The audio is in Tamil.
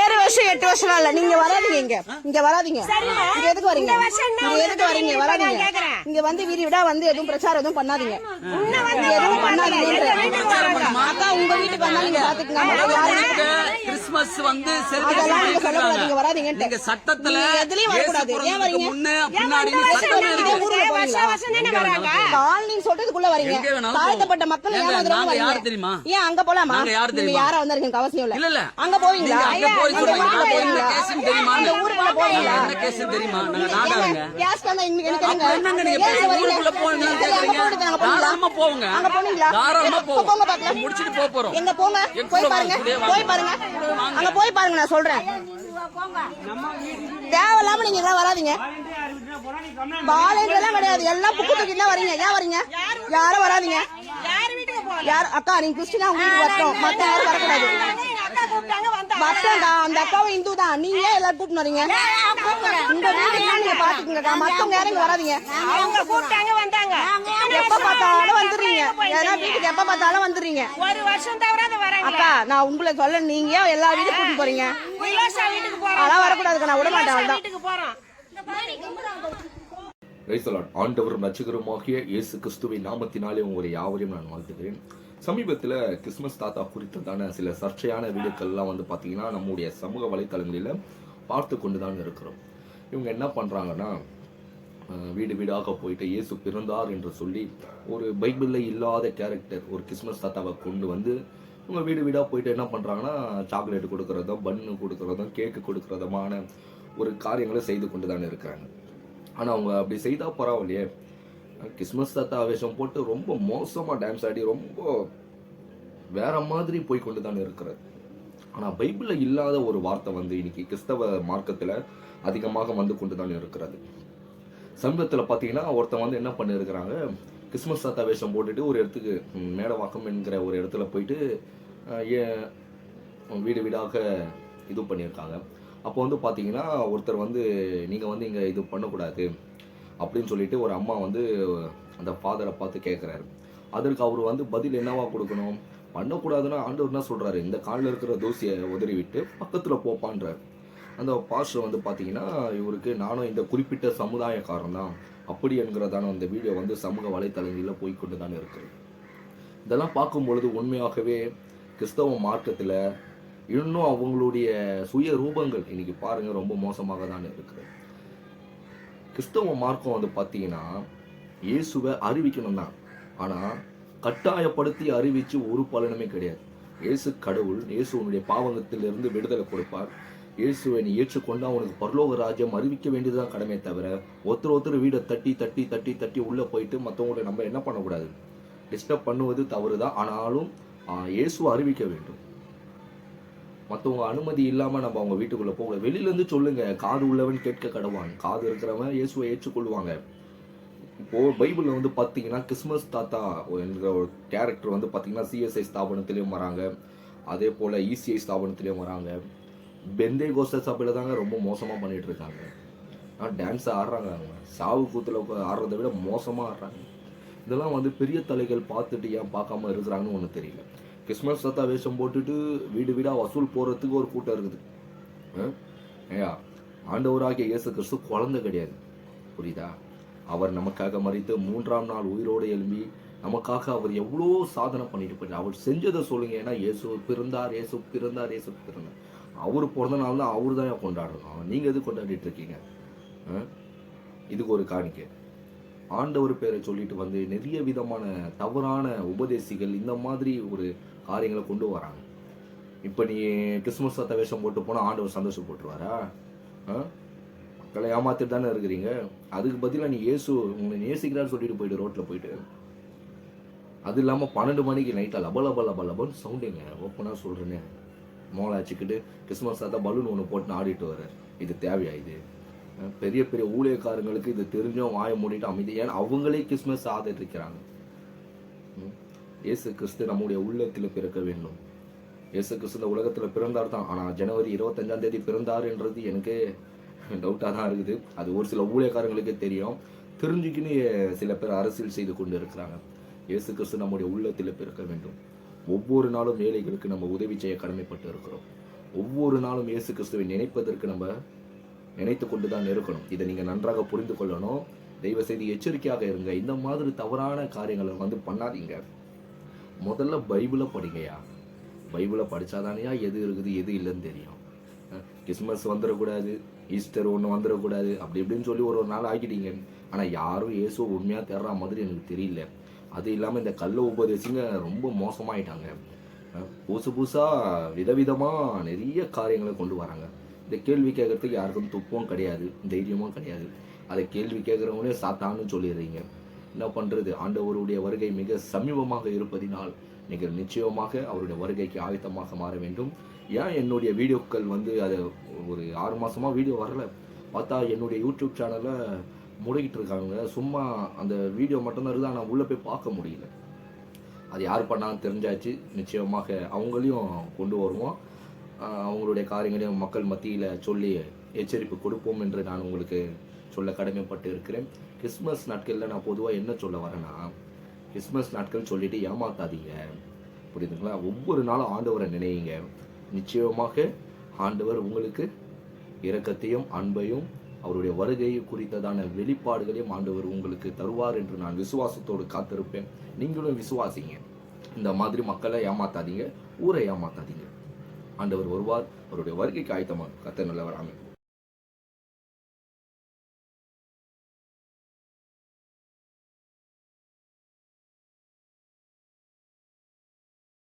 ஏழு வருஷம் எட்டு வருஷம் இல்ல. நீங்க வராதீங்க இங்க. இங்க வராதீங்க. இங்க எதுக்கு வரீங்க? இங்க எதுக்கு வரீங்க? வராதீங்க. இங்க வந்து வீடு விடா வந்து எதுவும் பிரச்சாரம் எதுவும் பண்ணாதீங்க. எதுவும் பண்ணாதீங்க. அக்கா உங்க வீட்டுக்கு வந்தா நீங்க பாத்துக்கங்க. கிறிஸ்துமஸ் வந்து நீங்க சட்டத்துல முன்ன பின்னாடி தாழ்த்தப்பட்ட மக்கள் யாரு தெரியுமா? ஏன் அங்க போலாமா? யாரு நீங்க தெரியுமா? யாரா வந்தா எனக்கு அவசியம் இல்ல. இல்ல இல்ல. அங்க போவீங்களா? அங்க போய் ஊருக்குள்ள போவீங்களா? கேஸ்ன்னு தெரியுமா? அந்த ஊருக்குள்ள போவீங்களா? என்ன கேஸ்ன்னு தெரியுமா? நாங்க நாடாளுங்க கேஸ் தான் என்னங்க? நீங்க? ஊருக்குள்ள கேக்குறீங்க? தாராளமா போவோங்க அங்க தாராளமா முடிச்சிட்டு போறோம். எங்க போங்க? போய் பாருங்க போய். பாருங்க. அங்க போய் பாருங்க நான் சொல்றேன். தேவையில்லாம நீங்க எல்லாம் வராதீங்க. எல்லாம் கிடையாது. எல்லாம் புக்கு தூக்கிட்டு தான் வரீங்க. ஏன் வரீங்க? யாரும் வராதீங்க. யார் வீட்டுக்கு போகல? யார் அக்கா நீங்க கிறிஸ்டினா உங்க வீட்டுக்கு வரட்டும். மத்த யாரும் வரக்கூடாது. வரட்டோம்க்கா அந்த அக்காவும் இந்து தான். நீங்க ஏன் எல்லாரும் கூட்டிட்டு வரீங்க? உங்க வீட்டுக்கு நீங்க பாத்துக்கங்கக்கா மத்தவங்க யாரும் இங்க வராதீங்க. அவங்க கூப்பிட்டாங்க வந்தாங்க எப்ப பார்த்தாலும் வந்துடுறீங்க ஏன்னா வீட்டுக்கு எப்ப பார்த்தாலும் வந்துடுறீங்க. ஒரு வருஷம் தவிர வராங்க அக்கா நான் உங்களை சொல்ல நீங்க ஏன் எல்லா வீட்டுக்கும் கூட்டிட்டு போறீங்க? அதெல்லாம் வரக்கூடாதுக்கா நான் விட மாட்டேன் வீட்டுக்கு போறோம். ரைசலாட் ஆண்டவரும் இயேசு கிறிஸ்துவின் நாமத்தினாலே உங்களை யாவரையும் நான் வாழ்த்துகிறேன். சமீபத்தில் கிறிஸ்மஸ் தாத்தா குறித்ததான சில சர்ச்சையான வீடியோக்கள்லாம் வந்து பார்த்தீங்கன்னா நம்முடைய சமூக வலைத்தளங்களில் பார்த்து கொண்டு தான் இருக்கிறோம். இவங்க என்ன பண்ணுறாங்கன்னா வீடு வீடாக போயிட்டு இயேசு பிறந்தார் என்று சொல்லி ஒரு பைபிளில் இல்லாத கேரக்டர் ஒரு கிறிஸ்மஸ் தாத்தாவை கொண்டு வந்து இவங்க வீடு வீடாக போயிட்டு என்ன பண்ணுறாங்கன்னா சாக்லேட் கொடுக்குறதும் பன்னு கொடுக்குறதும் கேக்கு கொடுக்குறதுமான ஒரு காரியங்களை செய்து கொண்டு தானே இருக்கிறாங்க. ஆனால் அவங்க அப்படி செய்தால் பரவாயில்லையே. கிறிஸ்மஸ் தாத்தா வேஷம் போட்டு ரொம்ப மோசமாக டான்ஸ் ஆடி ரொம்ப வேற மாதிரி போய் கொண்டு தானே இருக்கிறது ஆனால் பைபிளில் இல்லாத ஒரு வார்த்தை வந்து இன்னைக்கு கிறிஸ்தவ மார்க்கத்தில் அதிகமாக வந்து கொண்டு தான் இருக்கிறது. சமீபத்தில் பார்த்தீங்கன்னா ஒருத்தன் வந்து என்ன பண்ணியிருக்கிறாங்க கிறிஸ்மஸ் தாத்தா வேஷம் போட்டுட்டு ஒரு இடத்துக்கு மேடவாக்கம் என்கிற ஒரு இடத்துல போயிட்டு ஏன் வீடு வீடாக இது பண்ணியிருக்காங்க அப்போ வந்து பார்த்தீங்கன்னா ஒருத்தர் வந்து நீங்கள் வந்து இங்கே இது பண்ணக்கூடாது அப்படின்னு சொல்லிட்டு ஒரு அம்மா வந்து அந்த ஃபாதரை பார்த்து கேட்குறாரு அதற்கு அவர் வந்து பதில் என்னவா கொடுக்கணும்? பண்ணக்கூடாதுன்னா ஆண்டவர் என்ன சொல்கிறாரு இந்த காலில் இருக்கிற தூசியை உதறி விட்டு பக்கத்தில் போப்பான்றார். அந்த பாஸ்டர் வந்து பார்த்தீங்கன்னா இவருக்கு நானும் இந்த குறிப்பிட்ட சமுதாயக்காரன் தான் அப்படி என்கிறதான அந்த வீடியோ வந்து சமூக வலைத்தளங்களில் போய் கொண்டு தான் இருக்கு. இதெல்லாம் பார்க்கும் பொழுது உண்மையாகவே கிறிஸ்தவ மார்க்கத்தில் இன்னும் அவங்களுடைய சுய ரூபங்கள் இன்னைக்கு பாருங்கள் ரொம்ப மோசமாக தானே இருக்குது. கிறிஸ்தவ மார்க்கம் வந்து பார்த்தீங்கன்னா இயேசுவை அறிவிக்கணும் தான் ஆனால் கட்டாயப்படுத்தி அறிவித்து ஒரு பலனுமே கிடையாது. இயேசு கடவுள் இயேசு உன்னுடைய பாவகத்திலிருந்து விடுதலை கொடுப்பார். இயேசுவை நீ ஏற்றுக்கொண்டு அவனுக்கு பரலோக ராஜ்யம் அறிவிக்க வேண்டியதுதான் கடமை தவிர ஒருத்தர் ஒருத்தர் வீடை தட்டி தட்டி தட்டி தட்டி உள்ளே போயிட்டு மற்றவங்களை நம்ம என்ன பண்ணக்கூடாது? டிஸ்டர்ப் பண்ணுவது தவறு தான் ஆனாலும் இயேசுவை அறிவிக்க வேண்டும். மற்றவங்க அனுமதி இல்லாமல் நம்ம அவங்க வீட்டுக்குள்ளே போகல. வெளியிலேருந்து சொல்லுங்க காது உள்ளவன் கேட்க கடவான். காது இருக்கிறவன் இயேசுவை ஏற்றுக்கொள்வாங்க. இப்போ பைபிளில் வந்து பார்த்தீங்கன்னா கிறிஸ்மஸ் தாத்தா என்கிற ஒரு கேரக்டர் வந்து பார்த்தீங்கன்னா சிஎஸ்ஐ ஸ்தாபனத்துலேயும் வராங்க. அதே போல் இசிஐ ஸ்தாபனத்துலேயும் வராங்க. பெந்தே கோஸ்ட சபையில் தாங்க ரொம்ப மோசமாக பண்ணிட்டு இருக்காங்க ஆனால் டான்ஸ் ஆடுறாங்க அவங்க. சாவு கூத்தில் ஆடுறதை விட மோசமாக ஆடுறாங்க. இதெல்லாம் வந்து பெரிய தலைகள் பார்த்துட்டு ஏன் பார்க்காம இருக்கிறாங்கன்னு ஒன்று தெரியல. கிறிஸ்மஸ் சத்தா வேஷம் போட்டுட்டு வீடு வீடாக வசூல் போகிறதுக்கு ஒரு கூட்டம் இருக்குது. ஆ? ஏயா ஆண்டவராகிய இயேசு கிறிஸ்து குழந்தை கிடையாது. புரியுதா? அவர் நமக்காக மறித்து மூன்றாம் நாள் உயிரோடு எழும்பி நமக்காக அவர் எவ்வளோ சாதனை பண்ணிட்டு போயிட்டார். அவர் செஞ்சதை சொல்லுங்க. ஏன்னா இயேசு பிறந்தார் இயேசு பிறந்தார் இயேசு பிறந்தார். அவர் பிறந்த நாள் தான் அவர் தான் கொண்டாடணும். நீங்கள் எது கொண்டாடிட்டு இருக்கீங்க? ஆ? இதுக்கு ஒரு காணிக்கை. ஆண்டவர் பேரை சொல்லிட்டு வந்து நிறைய விதமான தவறான உபதேசிகள் இந்த மாதிரி ஒரு காரியங்களை கொண்டு வராங்க. இப்போ நீ கிறிஸ்மஸ் சத்த வேஷம் போட்டு போனால் ஆண்டவர் சந்தோஷம் போட்டுருவாரா மக்களை ஏமாத்திட்டு தானே இருக்கிறீங்க? அதுக்கு பதிலாக நீ இயேசு உங்களை நேசிக்கிறான்னு சொல்லிட்டு போயிட்டு ரோட்டில் போயிட்டு. அது இல்லாமல் பன்னெண்டு மணிக்கு நைட்டாக லப லப லப லபன்னு சவுண்டுங்க ஓப்பனாக சொல்கிறேன்னு மோளை வச்சுக்கிட்டு கிறிஸ்மஸ் தான் பலூன் ஒன்று போட்டு ஆடிட்டு வர்றார். இது தேவையா இது? பெரிய பெரிய ஊழியக்காரங்களுக்கு இது தெரிஞ்சும் வாய மூடிட்டு அமைதி. ஏன்னா அவங்களே கிறிஸ்மஸ் ஆதரிக்கிறாங்க இருக்கிறாங்க. இயேசு கிறிஸ்து நம்முடைய உள்ளத்தில் பிறக்க வேண்டும். இயேசு கிறிஸ்து இந்த உலகத்தில் பிறந்தார் தான். ஆனால் ஜனவரி இருபத்தஞ்சாம் தேதி பிறந்தாருன்றது எனக்கு டவுட்டாக தான் இருக்குது. அது ஒரு சில ஊழியக்காரங்களுக்கே தெரியும். தெரிஞ்சுக்கின்னு சில பேர் அரசியல் செய்து கொண்டு இருக்கிறாங்க. இயேசு கிறிஸ்து நம்முடைய உள்ளத்தில் பிறக்க வேண்டும். ஒவ்வொரு நாளும் ஏழைகளுக்கு நம்ம உதவி செய்ய கடமைப்பட்டு இருக்கிறோம். ஒவ்வொரு நாளும் இயேசு கிறிஸ்துவை நினைப்பதற்கு நம்ம நினைத்து கொண்டு தான் இருக்கணும். இதை நீங்கள் நன்றாக புரிந்து கொள்ளணும். தயவு செய்து எச்சரிக்கையாக இருங்க. இந்த மாதிரி தவறான காரியங்களை வந்து பண்ணாதீங்க. முதல்ல பைபிளை படிங்கயா பைபிளை படித்தாதானையா எது இருக்குது எது இல்லைன்னு தெரியும். கிறிஸ்மஸ் வந்துடக்கூடாது ஈஸ்டர் ஒன்று வந்துடக்கூடாது அப்படி இப்படின்னு சொல்லி ஒரு ஒரு நாள் ஆக்கிட்டீங்க ஆனால் யாரும் இயேசு உண்மையாக தேடுற மாதிரி எனக்கு தெரியல. அது இல்லாமல் இந்த கள்ள உபதேசிங்க ரொம்ப மோசமாயிட்டாங்க. புதுசு புதுசாக விதவிதமாக நிறைய காரியங்களை கொண்டு வராங்க. இந்த கேள்வி கேட்கறதுக்கு யாருக்கும் துப்பும் கிடையாது தைரியமும் கிடையாது. அதை கேள்வி கேட்குறவங்களே சாத்தான்னு சொல்லிடுறீங்க. என்ன பண்ணுறது ஆண்டவருடைய வருகை மிக சமீபமாக இருப்பதினால் நீங்கள் நிச்சயமாக அவருடைய வருகைக்கு ஆயத்தமாக மாற வேண்டும். ஏன் என்னுடைய வீடியோக்கள் வந்து அது ஒரு ஆறு மாதமாக வீடியோ வரல? பார்த்தா என்னுடைய யூடியூப் சேனலில் முடக்கிட்டு இருக்காங்க சும்மா அந்த வீடியோ மட்டும்தான் இருக்குது. ஆனால் உள்ளே போய் பார்க்க முடியல. அது யார் பண்ணான்னு தெரிஞ்சாச்சு. நிச்சயமாக அவங்களையும் கொண்டு வருவோம். அவங்களுடைய காரியங்களையும் மக்கள் மத்தியில் சொல்லி எச்சரிப்பு கொடுப்போம் என்று நான் உங்களுக்கு சொல்ல கடமைப்பட்டு இருக்கிறேன். கிறிஸ்மஸ் நாட்களில் நான் பொதுவாக என்ன சொல்ல வரேன்னா கிறிஸ்மஸ் நாட்கள் சொல்லிட்டு ஏமாத்தாதீங்க. புரியுதுங்களா? ஒவ்வொரு நாளும் ஆண்டவரை நினையுங்க. நிச்சயமாக ஆண்டவர் உங்களுக்கு இரக்கத்தையும் அன்பையும் அவருடைய வருகை குறித்ததான வெளிப்பாடுகளையும் ஆண்டவர் உங்களுக்கு தருவார் என்று நான் விசுவாசத்தோடு காத்திருப்பேன். நீங்களும் விசுவாசிங்க. இந்த மாதிரி மக்களை ஏமாத்தாதீங்க ஊரை ஏமாத்தாதீங்க. ஆண்டவர் வருவார் அவருடைய வருகைக்கு ஆயத்தமாக கத்த நல்லவர். ஆமென்.